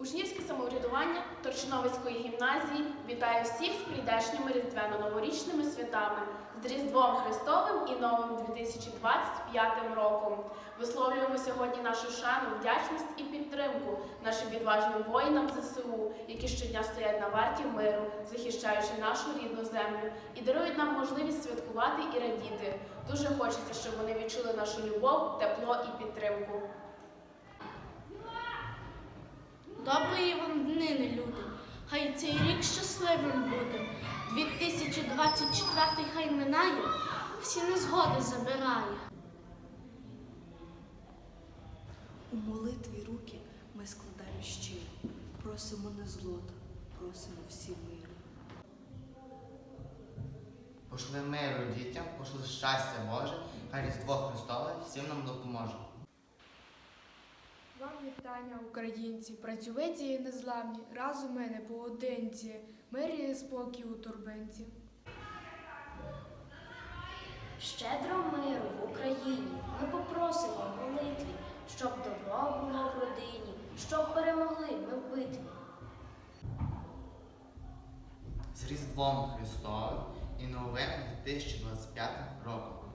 Учнівське самоврядування Торчиновицької гімназії вітає всіх з прийдешніми різдвяно-новорічними святами, з Різдвом Христовим і новим 2025 роком. Висловлюємо сьогодні нашу шану, вдячність і підтримку нашим відважним воїнам ЗСУ, які щодня стоять на варті миру, захищаючи нашу рідну землю і дарують нам можливість святкувати і радіти. Дуже хочеться, щоб вони відчули нашу любов, тепло і підтримку. Доброї вам днини, люди. Хай цей рік щасливим буде. 2024 хай минає, всі незгоди забирає. У молитві руки ми складаємо щиро, просимо не злота, просимо всі миру. Пошли миру дітям, пошли щастя Боже, хай Різдво Христове всім нам допоможе. Вітання, українці, працьовиті і незламні, разом ми не поодинці, мир і спокій у турбинці. Щедро миру в Україні ми попросимо в молитві, щоб добро було в родині, щоб перемогли ми в битві. З Різдвом Христовим і новим 2025 роком.